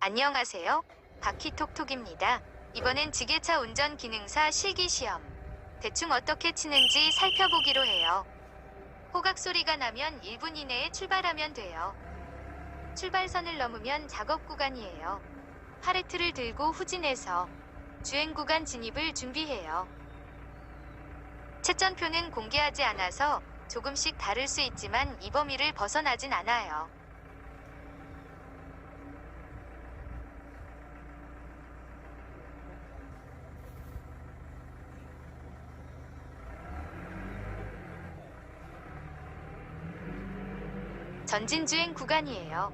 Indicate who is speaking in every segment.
Speaker 1: 안녕하세요. 바퀴톡톡입니다. 이번엔 지게차 운전 기능사 실기 시험. 대충 어떻게 치는지 살펴보기로 해요. 호각 소리가 나면 1분 이내에 출발하면 돼요. 출발선을 넘으면 작업 구간이에요. 파레트를 들고 후진해서 주행 구간 진입을 준비해요. 채점표는 공개하지 않아서 조금씩 다를 수 있지만 이 범위를 벗어나진 않아요. 전진 주행 구간이에요.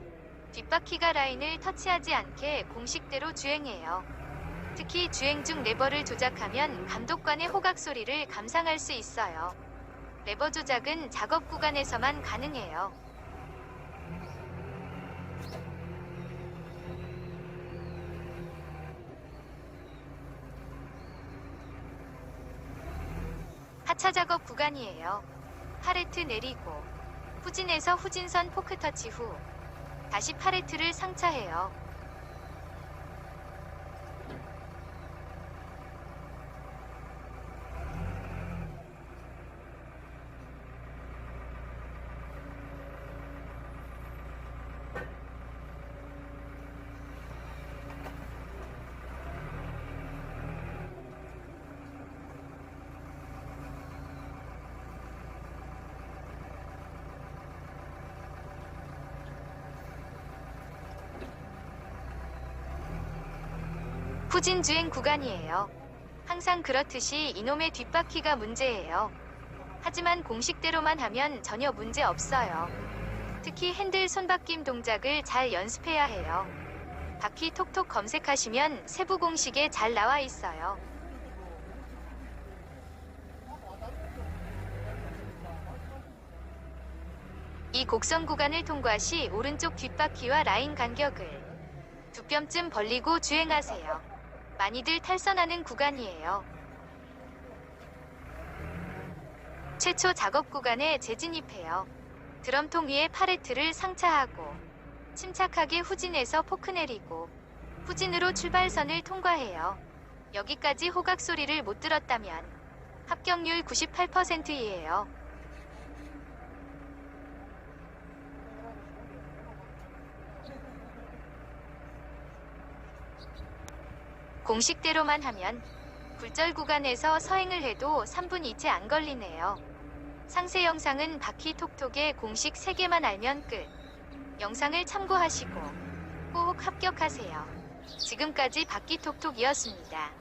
Speaker 1: 뒷바퀴가 라인을 터치하지 않게 공식대로 주행해요. 특히 주행 중 레버를 조작하면 감독관의 호각 소리를 감상할 수 있어요. 레버 조작은 작업 구간에서만 가능해요. 하차 작업 구간이에요. 파레트 내리고 후진에서 후진선 포크 터치 후 다시 파레트를 상차해요. 후진 주행 구간이에요. 항상 그렇듯이 이놈의 뒷바퀴가 문제예요. 하지만 공식대로만 하면 전혀 문제 없어요. 특히 핸들 손바뀜 동작을 잘 연습해야 해요. 바퀴 톡톡 검색하시면 세부 공식에 잘 나와 있어요. 이 곡선 구간을 통과 시 오른쪽 뒷바퀴와 라인 간격을 두 뼘쯤 벌리고 주행하세요. 많이들 탈선하는 구간이에요. 최초 작업 구간에 재진입해요. 드럼통 위에 파레트를 상차하고 침착하게 후진해서 포크 내리고 후진으로 출발선을 통과해요. 여기까지 호각 소리를 못 들었다면 합격률 98%예요. 공식대로만 하면 굴절 구간에서 서행을 해도 3분 이채 안 걸리네요. 상세 영상은 바퀴 톡톡의 공식 3개만 알면 끝. 영상을 참고하시고 꼭 합격하세요. 지금까지 바퀴 톡톡이었습니다.